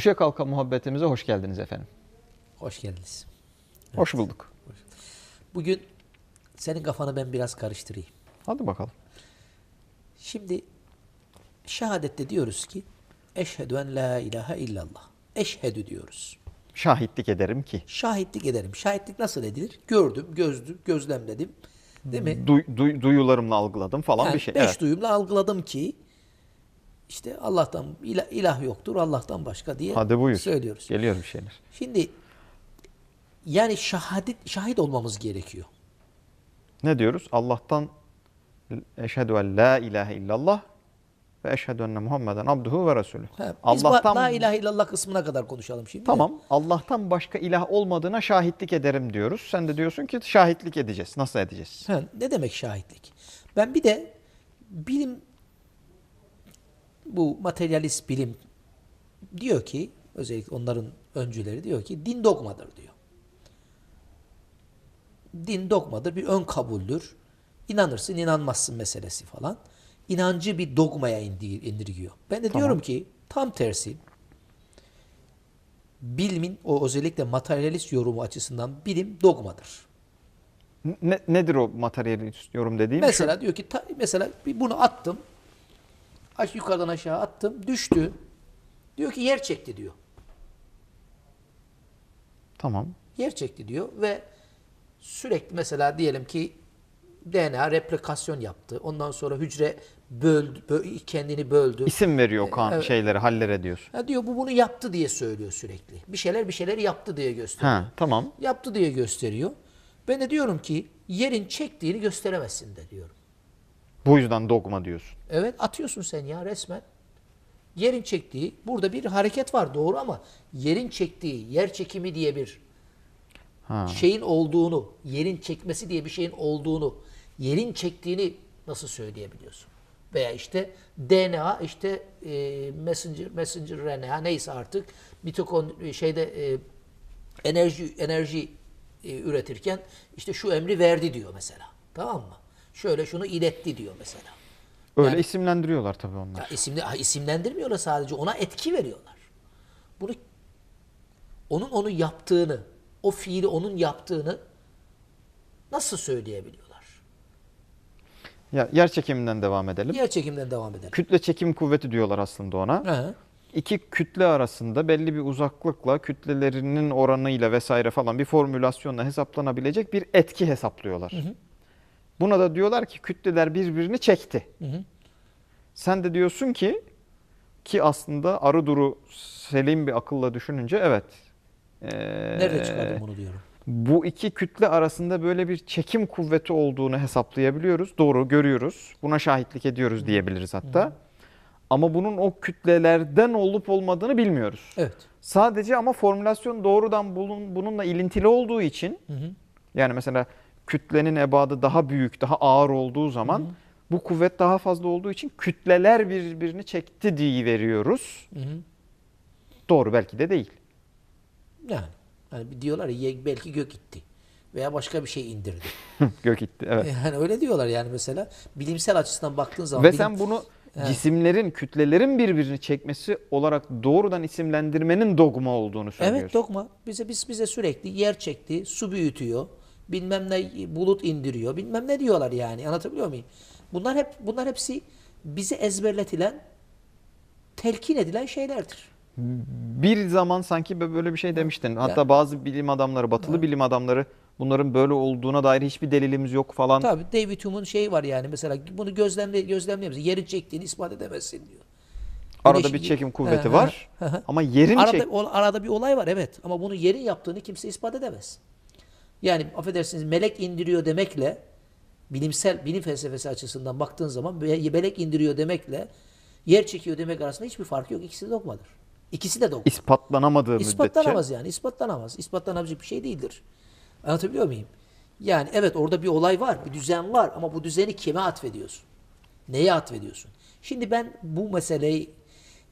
Düşe kalka muhabbetimize hoş geldiniz efendim. Hoş geldiniz. Hoş bulduk. Bugün senin kafanı ben biraz karıştırayım. Hadi bakalım. Şimdi şehadette diyoruz ki eşhedü en la ilahe illallah. Eşhedü diyoruz. Şahitlik ederim ki. Şahitlik ederim. Şahitlik nasıl edilir? Gördüm, gözdüm, gözlemledim. Değil mi? Duy- duy- duyularımla algıladım falan Yani bir şey. Beş Evet. duyumla algıladım ki işte Allah'tan ilah, ilah yoktur, Allah'tan başka diye Hadi buyur. söylüyoruz. Geliyor bir şeyler. Şimdi yani şahit şahit olmamız gerekiyor. Ne diyoruz? Allah'tan eşhedü en la ilahe illallah ve eşhedü enne Muhammeden abduhu ve resulü. He, Allah'tan la ilahe illallah kısmına kadar konuşalım şimdi. Tamam. Allah'tan başka ilah olmadığına şahitlik ederim diyoruz. Sen de diyorsun ki şahitlik edeceğiz. Nasıl edeceğiz? Ha, ne demek şahitlik? Ben bir de bilim bu materyalist bilim diyor ki özellikle onların öncüleri diyor ki din dogmadır diyor. Din dogmadır, bir ön kabuldür. İnanırsın, inanmazsın meselesi falan. İnancı bir dogmaya indir- indirgiyor. Ben de diyorum ki tam tersi. Bilimin o özellikle materyalist yorumu açısından bilim dogmadır. Ne, nedir o materyalist yorum dediğim? Mesela diyor ki ta- mesela bunu attım. Aş yukarıdan aşağı attım. Düştü. Diyor ki yer çekti diyor. Tamam. Yer çekti diyor ve sürekli mesela diyelim ki DNA replikasyon yaptı. Ondan sonra hücre böldü, bö- kendini böldü. İsim veriyor kan Evet. şeyleri hallere diyorsun. Ha diyor bu bunu yaptı diye söylüyor sürekli. Bir şeyler bir şeyler yaptı diye gösteriyor. Ha tamam. Yaptı diye gösteriyor. Ben de diyorum ki yerin çektiğini gösteremezsin de diyorum. Bu yüzden dogma diyorsun. Evet atıyorsun sen ya resmen. Yerin çektiği burada bir hareket var doğru ama yerin çektiği yer çekimi diye bir Ha. şeyin olduğunu, yerin çekmesi diye bir şeyin olduğunu, yerin çektiğini nasıl söyleyebiliyorsun? Veya işte DNA işte e, messenger messenger RNA neyse artık mitokon şeyde e, enerji enerji e, üretirken işte şu emri verdi diyor mesela. Tamam mı? Şöyle şunu iletti diyor mesela. Öyle isimlendiriyorlar tabii onlar. Ya isimli, ha, isimlendirmiyorlar sadece ona etki veriyorlar. Bunu onun onu yaptığını, o fiili onun yaptığını nasıl söyleyebiliyorlar? Ya yer çekiminden devam edelim. Yer çekimden devam edelim. Kütle çekim kuvveti diyorlar aslında ona. Hı. İki kütle arasında belli bir uzaklıkla kütlelerinin oranıyla vesaire falan bir formülasyonla hesaplanabilecek bir etki hesaplıyorlar. Buna da diyorlar ki kütleler birbirini çekti. Sen de diyorsun ki ki aslında arı duru selim bir akılla düşününce evet. Ee, Nerede çıkardın bunu diyorum. bu iki kütle arasında böyle bir çekim kuvveti olduğunu hesaplayabiliyoruz. Doğru görüyoruz. Buna şahitlik ediyoruz diyebiliriz hatta. Ama bunun o kütlelerden olup olmadığını bilmiyoruz. Evet. Sadece ama formülasyon doğrudan bunun, bununla ilintili olduğu için yani mesela kütlenin ebadı daha büyük, daha ağır olduğu zaman bu kuvvet daha fazla olduğu için kütleler birbirini çekti diye veriyoruz. Doğru belki de değil. Yani, yani diyorlar ya belki gök gitti veya başka bir şey indirdi. Gök gitti. Evet. Yani öyle diyorlar yani mesela bilimsel açısından baktığın zaman Ve bilim- sen bunu cisimlerin, kütlelerin birbirini çekmesi olarak doğrudan isimlendirmenin dogma olduğunu söylüyorsun. Evet dogma. Bize biz bize sürekli yer çekti, su büyütüyor, bilmem ne bulut indiriyor, bilmem ne diyorlar yani. Anlatabiliyor muyum? Bunlar hep bunlar hepsi bize ezberletilen, telkin edilen şeylerdir. Bir zaman sanki böyle bir şey demiştin. Hatta bazı bilim adamları, batılı bilim adamları bunların böyle olduğuna dair hiçbir delilimiz yok falan. Tabii David Hume'un şeyi var yani mesela bunu gözlemle gözlemleyemezsin. Yerin çektiğini ispat edemezsin diyor. Arada Güneş- bir çekim kuvveti var. Ama yerin arada, çek arada bir olay var evet ama bunu yerin yaptığını kimse ispat edemez. Yani affedersiniz melek indiriyor demekle bilimsel bilim felsefesi açısından baktığın zaman me- melek indiriyor demekle yer çekiyor demek arasında hiçbir fark yok. İkisi de dogmadır. İkisi de dogma. ispatlanamadığı müddetçe İspatlanamaz yani. İspatlanamaz. İspatlanabilecek bir şey değildir. Anlatabiliyor muyum? Yani evet orada bir olay var, bir düzen var ama bu düzeni kime atfediyorsun? Neye atfediyorsun? Şimdi ben bu meseleyi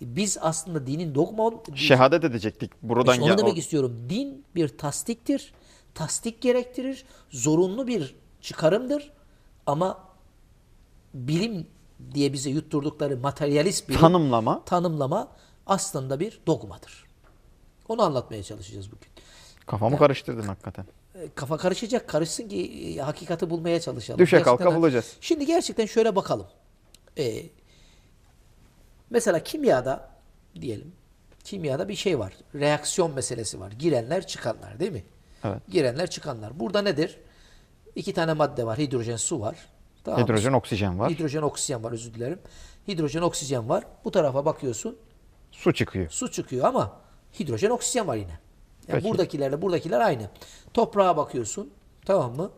biz aslında dinin dogma şehadet edecektik. Buradan işte onu demek istiyorum. Din bir tasdiktir. Tasdik gerektirir. Zorunlu bir çıkarımdır. Ama bilim diye bize yutturdukları materyalist bilim tanımlama tanımlama aslında bir dogmadır. Onu anlatmaya çalışacağız bugün. Kafamı karıştırdın hakikaten. E, Kafa karışacak. Karışsın ki e, hakikati bulmaya çalışalım. Düşe kalka Gerçekten- bulacağız. Şimdi gerçekten şöyle bakalım. E, mesela kimyada diyelim. Kimyada bir şey var. Reaksiyon meselesi var. Girenler çıkanlar değil mi? Evet. Girenler çıkanlar. Burada nedir? İki tane madde var. Hidrojen, su var. Tamam? Hidrojen, oksijen var. Hidrojen, oksijen var özür dilerim. Hidrojen, oksijen var. Bu tarafa bakıyorsun. Su çıkıyor. Su çıkıyor ama hidrojen, oksijen var yine. Yani Peki. buradakilerle buradakiler aynı. Toprağa bakıyorsun. Tamam mı?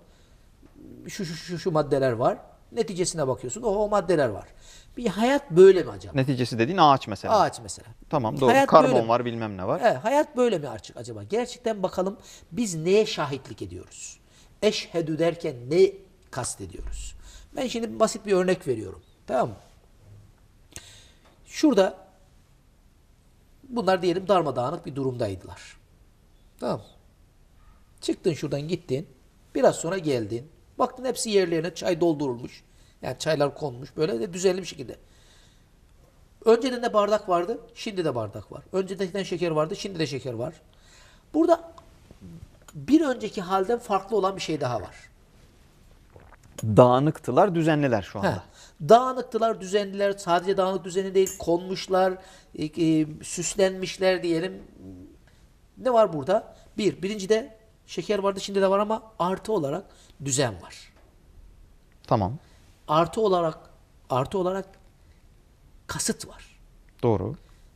Şu şu şu, şu maddeler var. Neticesine bakıyorsun. O, o maddeler var. Bir hayat böyle mi acaba? Neticesi dediğin ağaç mesela. Ağaç mesela. Tamam doğru. Hayat Karbon böyle var bilmem ne var. Evet, hayat böyle mi artık acaba? Gerçekten bakalım biz neye şahitlik ediyoruz? Eşhedü derken ne kastediyoruz? Ben şimdi basit bir örnek veriyorum. Tamam mı? Şurada bunlar diyelim darmadağınık bir durumdaydılar. Tamam mı? Çıktın şuradan gittin. Biraz sonra geldin. Baktın hepsi yerlerine çay doldurulmuş. Yani çaylar konmuş. Böyle de düzenli bir şekilde. Önceden de bardak vardı, şimdi de bardak var. Önceden şeker vardı, şimdi de şeker var. Burada bir önceki halden farklı olan bir şey daha var. Dağınıktılar, düzenliler şu anda. Ha, dağınıktılar, düzenliler, sadece dağınık düzeni değil, konmuşlar, e, e, süslenmişler diyelim. Ne var burada? Bir, birincide şeker vardı, şimdi de var ama artı olarak düzen var. Tamam. Artı olarak, artı olarak kasıt var. Doğru.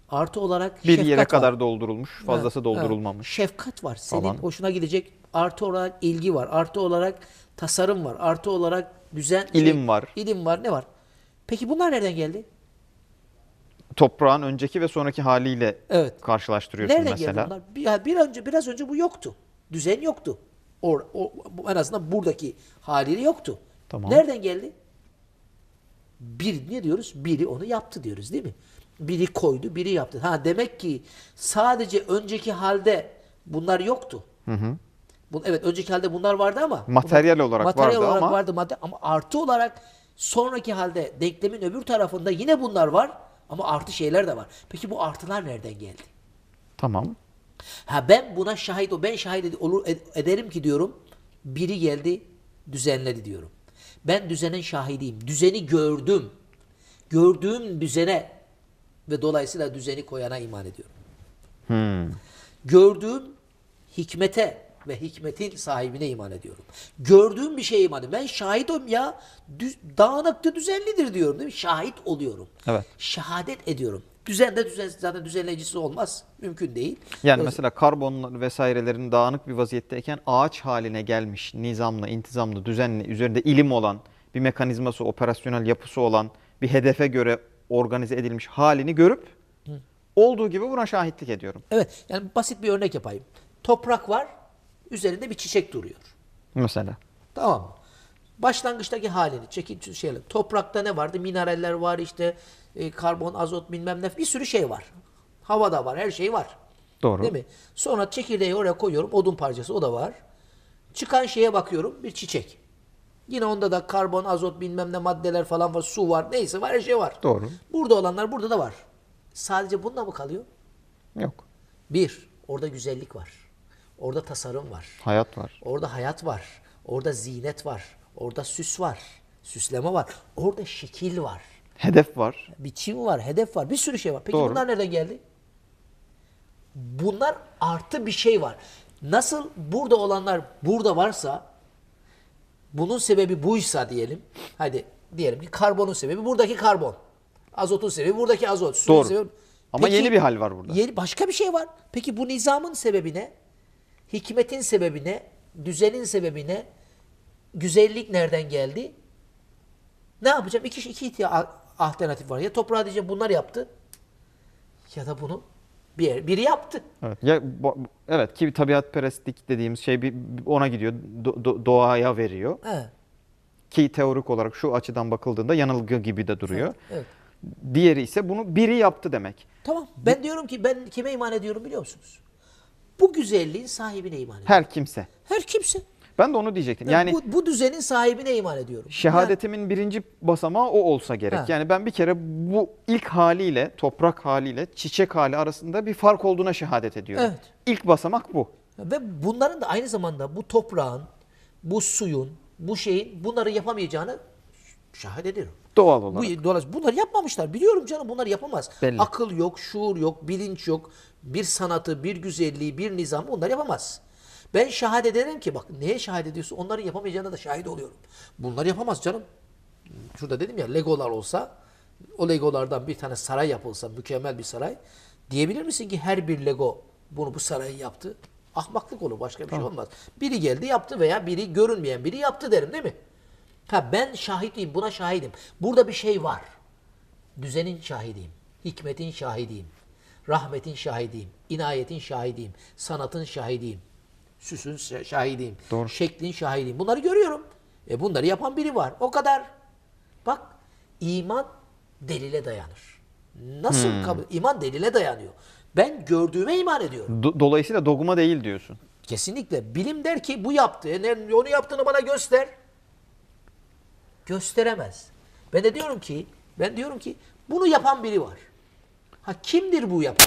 Artı olarak Bir yere şefkat var. kadar doldurulmuş, fazlası doldurulmamış. ha. Şefkat var. Senin Falan. hoşuna gidecek. Artı olarak ilgi var. Artı olarak tasarım var. Artı olarak düzen. şey, İlim var. İlim var. Ne var? Peki bunlar nereden geldi? Toprağın önceki ve sonraki haliyle Evet. karşılaştırıyorsun Nereden mesela. geldi bunlar? Bir, bir önce biraz önce bu yoktu. Düzen yoktu. O, bu- en azından buradaki haliyle yoktu. Tamam. Nereden geldi? Bir ne diyoruz? Biri onu yaptı diyoruz değil mi? Biri koydu, biri yaptı. Ha demek ki sadece önceki halde bunlar yoktu. Bu, evet önceki halde bunlar vardı ama Materyal olarak materyal vardı olarak ama- vardı madde ama artı olarak sonraki halde denklemin öbür tarafında yine bunlar var ama artı şeyler de var. Peki bu artılar nereden geldi? Tamam. Ha ben buna şahit o ben şahit ed- olur ed- ederim ki diyorum. Biri geldi düzenledi diyorum. Ben düzenin şahidiyim. Düzeni gördüm. Gördüğüm düzene ve dolayısıyla düzeni koyana iman ediyorum. Hmm. Gördüğüm hikmete ve hikmetin sahibine iman ediyorum. Gördüğüm bir şeye iman ediyorum. Ben şahidim ya. Düz, dağınıktı düzenlidir diyorum değil mi? Şahit oluyorum. Evet. Şehadet ediyorum. Düzen de düzen, zaten düzenleyicisi olmaz. Mümkün değil. Yani Dolayısıyla- mesela karbon vesairelerin dağınık bir vaziyetteyken ağaç haline gelmiş, nizamlı, intizamlı, düzenli, üzerinde ilim olan, bir mekanizması, operasyonel yapısı olan, bir hedefe göre organize edilmiş halini görüp olduğu gibi buna şahitlik ediyorum. Evet yani basit bir örnek yapayım. Toprak var, üzerinde bir çiçek duruyor. Mesela. Tamam mı? Başlangıçtaki halini çekin şeyler. Toprakta ne vardı? Mineraller var işte e, karbon, azot bilmem ne bir sürü şey var. Havada var, her şey var. Doğru. Değil mi? Sonra çekirdeği oraya koyuyorum. Odun parçası o da var. Çıkan şeye bakıyorum bir çiçek. Yine onda da karbon, azot bilmem ne maddeler falan var. Su var. Neyse var her şey var. Doğru. Burada olanlar burada da var. Sadece bununla mı kalıyor? Yok. Bir, orada güzellik var. Orada tasarım var. Hayat var. Orada hayat var. Orada zinet var. Orada süs var. Süsleme var. Orada şekil var. Hedef var. Biçim var. Hedef var. Bir sürü şey var. Peki Doğru. bunlar nereden geldi? Bunlar artı bir şey var. Nasıl burada olanlar burada varsa bunun sebebi buysa diyelim. Hadi diyelim ki karbonun sebebi buradaki karbon. Azotun sebebi buradaki azot. Suyun Doğru. sebebi- Ama yeni bir hal var burada. Yeni başka bir şey var. Peki bu nizamın sebebi ne? Hikmetin sebebi ne? Düzenin sebebi ne? Güzellik nereden geldi? Ne yapacağım? İki, iki ihtiya- alternatif var. Ya toprağa diyeceğim bunlar yaptı. Ya da bunu bir, biri yaptı. Evet. Ya bu- evet ki tabiatperestlik dediğimiz şey bir, ona gidiyor. Do- do- doğaya veriyor. He, Ki teorik olarak şu açıdan bakıldığında yanılgı gibi de duruyor. evet. Diğeri ise bunu biri yaptı demek. Tamam. Ben diyorum ki ben kime iman ediyorum biliyor musunuz? Bu güzelliğin sahibine iman ediyorum. Her kimse. Her kimse. Ben de onu diyecektim. Yani bu, bu düzenin sahibine iman ediyorum. şehadetimin birinci basamağı o olsa gerek. Ha. Yani ben bir kere bu ilk haliyle, toprak haliyle, çiçek hali arasında bir fark olduğuna şehadet ediyorum. Evet. İlk basamak bu. Yani ve bunların da aynı zamanda bu toprağın, bu suyun, bu şeyin bunları yapamayacağını şahit ediyorum. Doğal olarak. Bu, dolayısıyla bunları yapmamışlar. Biliyorum canım bunları yapamaz. Belli. Akıl yok, şuur yok, bilinç yok. Bir sanatı, bir güzelliği, bir nizamı bunları yapamaz. Ben şahit ederim ki bak neye şahit ediyorsun onların yapamayacağına da şahit oluyorum. Bunları yapamaz canım. Şurada dedim ya legolar olsa o legolardan bir tane saray yapılsa mükemmel bir saray diyebilir misin ki her bir lego bunu bu sarayı yaptı? Ahmaklık olur başka bir şey olmaz. Biri geldi yaptı veya biri görünmeyen biri yaptı derim değil mi? Ha ben şahidiyim buna şahidim. Burada bir şey var. Düzenin şahidiyim. Hikmetin şahidiyim. Rahmetin şahidiyim. inayetin şahidiyim. Sanatın şahidiyim. Süsün şa- şahidiyim. Doğru. Şeklin şahidiyim. Bunları görüyorum. E bunları yapan biri var. O kadar. Bak iman delile dayanır. Nasıl kabul? İman delile dayanıyor. Ben gördüğüme iman ediyorum. Do- Dolayısıyla dogma değil diyorsun. Kesinlikle. Bilim der ki bu yaptı. Onu yaptığını bana göster. Gösteremez. Ben de diyorum ki, ben diyorum ki bunu yapan biri var. Ha kimdir bu yapan?